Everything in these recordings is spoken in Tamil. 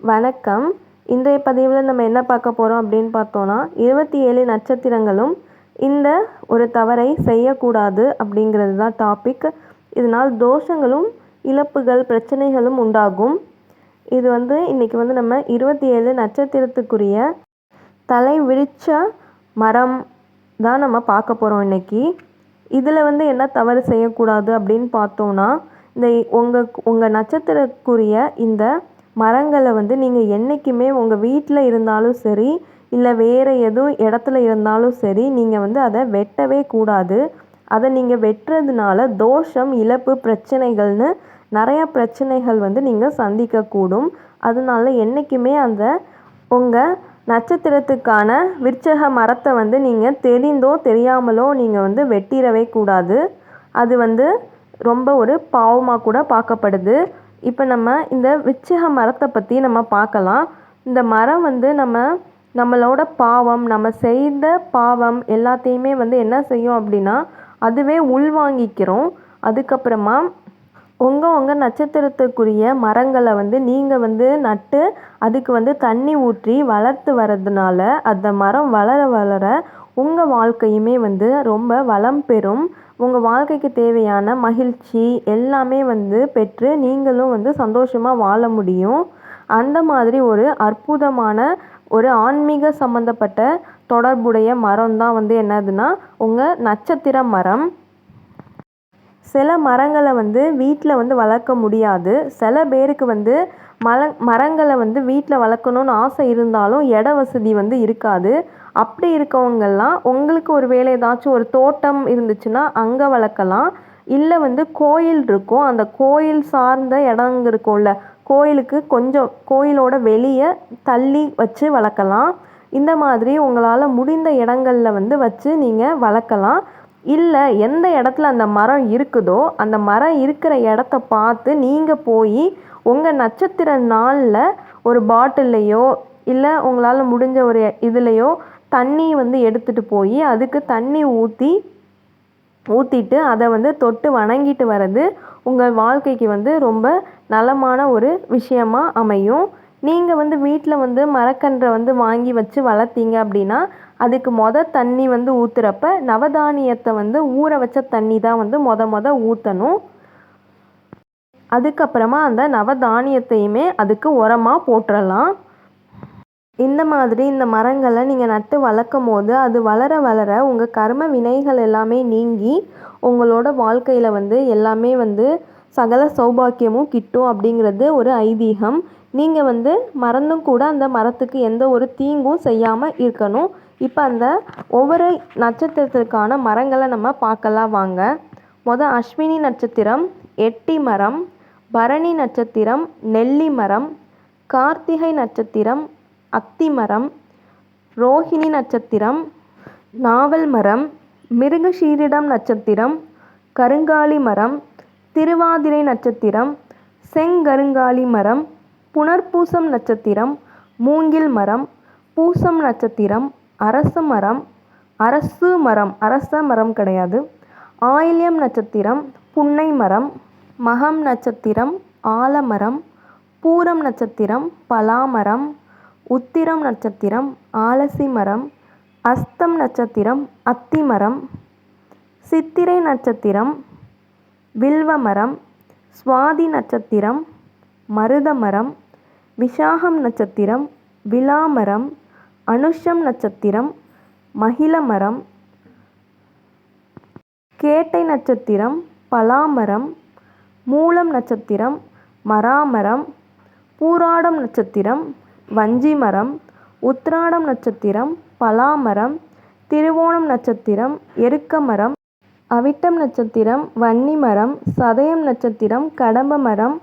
வணக்கம். இன்றைய பதிவில் நம்ம என்ன பார்க்க போகிறோம் அப்படின்னு பார்த்தோன்னா இருபத்தி ஏழு நட்சத்திரங்களும் இந்த ஒரு தவறை செய்யக்கூடாது அப்படிங்கிறது தான் டாபிக் இதனால் தோஷங்களும் இழப்புகள் பிரச்சனைகளும் உண்டாகும். இது வந்து இன்றைக்கி வந்து நம்ம இருபத்தி ஏழு நட்சத்திரத்துக்குரிய தலை விரிச்ச மரம் தான் நம்ம பார்க்க போகிறோம் இன்றைக்கி இதில் வந்து என்ன தவறு செய்யக்கூடாது அப்படின்னு பார்த்தோன்னா இந்த உங்கள் உங்கள் நட்சத்திரக்குரிய இந்த மரங்களை வந்து நீங்கள் என்றைக்குமே உங்கள் வீட்டில் இருந்தாலும் சரி இல்லை வேறு எதுவும் இடத்துல இருந்தாலும் சரி நீங்கள் வந்து அதை வெட்டவே கூடாது. அதை நீங்கள் வெட்டுறதுனால தோஷம் இழப்பு பிரச்சனைகள்னு நிறையா பிரச்சனைகள் வந்து நீங்கள் சந்திக்கக்கூடும். அதனால என்றைக்குமே அந்த உங்கள் நட்சத்திரத்துக்கான விருட்சக மரத்தை வந்து நீங்கள் தெரிந்தோ தெரியாமலோ நீங்கள் வந்து வெட்டிடவே கூடாது. அது வந்து ரொம்ப ஒரு பாவமாக கூட பார்க்கப்படுது. இப்போ நம்ம இந்த விருட்சக மரத்தை பற்றி நம்ம பார்க்கலாம். இந்த மரம் வந்து நம்ம நம்மளோட பாவம் நம்ம செய்த பாவம் எல்லாத்தையுமே வந்து என்ன செய்யும் அப்படின்னா அதுவே உள்வாங்கிக்கிறோம். அதுக்கப்புறமா உங்கள் உங்கள் நட்சத்திரத்துக்குரிய மரங்களை வந்து நீங்கள் வந்து நட்டு அதுக்கு வந்து தண்ணி ஊற்றி வளர்த்து வர்றதுனால அந்த மரம் வளர வளர உங்கள் வாழ்க்கையுமே வந்து ரொம்ப வளம் பெறும். உங்கள் வாழ்க்கைக்கு தேவையான மகிழ்ச்சி எல்லாமே வந்து பெற்று நீங்களும் வந்து சந்தோஷமாக வாழ முடியும். அந்த மாதிரி ஒரு அற்புதமான ஒரு ஆன்மீக சம்மந்தப்பட்ட தொடர்புடைய மரம் தான் வந்து என்னதுன்னா உங்கள் நட்சத்திர மரம். சில மரங்களை வந்து வீட்டில் வந்து வளர்க்க முடியாது. சில பேருக்கு வந்து மல மரங்களை வந்து வீட்டில் வளர்க்கணுன்னு ஆசை இருந்தாலும் இட வசதி வந்து இருக்காது. அப்படி இருக்கவங்கெல்லாம் உங்களுக்கு ஒரு வேளை ஏதாச்சும் ஒரு தோட்டம் இருந்துச்சுன்னா அங்கே வளர்க்கலாம். இல்லை வந்து கோயில் இருக்கும். அந்த கோயில் சார்ந்த இடங்க இருக்கும்ல கோயிலுக்கு கொஞ்சம் கோயிலோட வெளியே தள்ளி வச்சு வளர்க்கலாம். இந்த மாதிரி உங்களால் முடிந்த இடங்களில் வந்து வச்சு நீங்கள் வளர்க்கலாம். இல்லை எந்த இடத்துல அந்த மரம் இருக்குதோ அந்த மரம் இருக்கிற இடத்த பார்த்து நீங்கள் போய் உங்கள் நட்சத்திர நாளில் ஒரு பாட்டில்லையோ இல்லை உங்களால் முடிஞ்ச ஒரு இதுலேயோ தண்ணி வந்து எடுத்துகிட்டு போய் அதுக்கு தண்ணி ஊற்றி ஊற்றிட்டு அதை வந்து தொட்டு வணங்கிட்டு வர்றது உங்கள் வாழ்க்கைக்கு வந்து ரொம்ப நலமான ஒரு விஷயமா அமையும். நீங்கள் வந்து வீட்டில் வந்து மரக்கன்றை வந்து வாங்கி வச்சு வளர்த்தீங்க அப்படின்னா அதுக்கு மொத தண்ணி வந்து ஊற்றுறப்ப நவதானியத்தை வந்து ஊற வச்ச தண்ணி தான் வந்து மொத மொத ஊற்றணும் அதுக்கப்புறமா அந்த நவதானியத்தையுமே அதுக்கு உரமாக போட்டுடலாம் இந்த மாதிரி இந்த மரங்களை நீங்கள் நட்டு வளர்க்கும் போது அது வளர வளர உங்கள் கர்ம வினைகள் எல்லாமே நீங்கி உங்களோட வாழ்க்கையில் வந்து எல்லாமே வந்து சகல சௌபாக்கியமும் கிட்டும் அப்படிங்கிறது ஒரு ஐதீகம். நீங்கள் வந்து மறந்தும் கூட அந்த மரத்துக்கு எந்த ஒரு தீங்கும் செய்யாமல் இருக்கணும். இப்போ அந்த ஒவ்வொரு நட்சத்திரத்திற்கான மரங்களை நம்ம பார்க்கலாம் வாங்க. மொதல் அஸ்வினி நட்சத்திரம் எட்டி மரம் பரணி நட்சத்திரம் நெல்லி மரம் கார்த்திகை நட்சத்திரம் அத்தி மரம் ரோஹிணி நட்சத்திரம் நாவல் மரம் மிருகஷீரிடம் நட்சத்திரம் கருங்காலி மரம் திருவாதிரை நட்சத்திரம் செங்கருங்காலி மரம் புனர்பூசம் நட்சத்திரம் மூங்கில் மரம் பூசம் நட்சத்திரம் அரச மரம் அரசு மரம் அரச மரம் கிடையாது. ஆயில்யம் நட்சத்திரம் புன்னை மரம் மகம் நட்சத்திரம் ஆலமரம் பூரம் நட்சத்திரம் பலாமரம் உத்திரம் நட்சத்திரம் ஆலசி மரம் அஸ்தம் நட்சத்திரம் அத்தி மரம் சித்திரை நட்சத்திரம் வில்வ மரம் சுவாதி நட்சத்திரம் மருத மரம் விஷாகம் நட்சத்திரம் விலாமரம் அனுஷம் நட்சத்திரம் மகிழமரம் கேட்டை நட்சத்திரம் பலாமரம் மூலம் நட்சத்திரம் மராமரம் பூராடம் நட்சத்திரம் வஞ்சி மரம் உத்ராடம் நட்சத்திரம் பலாமரம் திருவோணம் நட்சத்திரம் எருக்கமரம் அவிட்டம் நட்சத்திரம் வன்னிமரம் சதயம் நட்சத்திரம் கடம்ப மரம்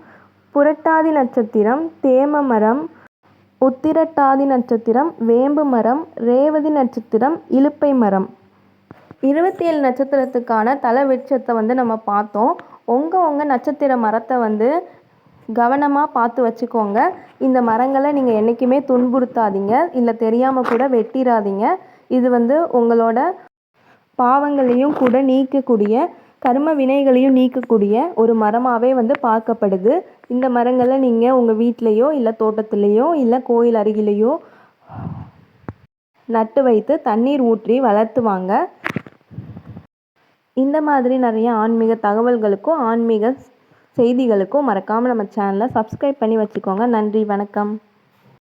புரட்டாதி நட்சத்திரம் தேம மரம் உத்திரட்டாதி நட்சத்திரம் வேம்பு மரம் ரேவதி நட்சத்திரம் இலுப்பை மரம். இருபத்தி ஏழு நட்சத்திரத்துக்கான தல விருட்சத்தை வந்து நம்ம பார்த்தோம். உங்கள் உங்கள் நட்சத்திர மரத்தை வந்து கவனமாக பார்த்து வச்சுக்கோங்க. இந்த மரங்களை நீங்கள் என்றைக்குமே துன்புறுத்தாதீங்க. இல்லை தெரியாமல் கூட வெட்டிடாதீங்க இது வந்து உங்களோட பாவங்களையும் கூட நீக்கக்கூடிய கர்ம வினைகளையும் நீக்கக்கூடிய ஒரு மரமாகவே வந்து பார்க்கப்படுது. இந்த மரங்களை நீங்கள் உங்கள் வீட்லேயோ இல்லை தோட்டத்துலேயோ இல்லை கோயில் அருகிலேயோ நட்டு வைத்து தண்ணீர் ஊற்றி வளர்த்துவாங்க இந்த மாதிரி நிறைய ஆன்மீக தகவல்களுக்கும் ஆன்மீக செய்திகளுக்கும் மறக்காமல் நம்ம சேனலை சப்ஸ்கிரைப் பண்ணி வச்சுக்கோங்க. நன்றி வணக்கம்.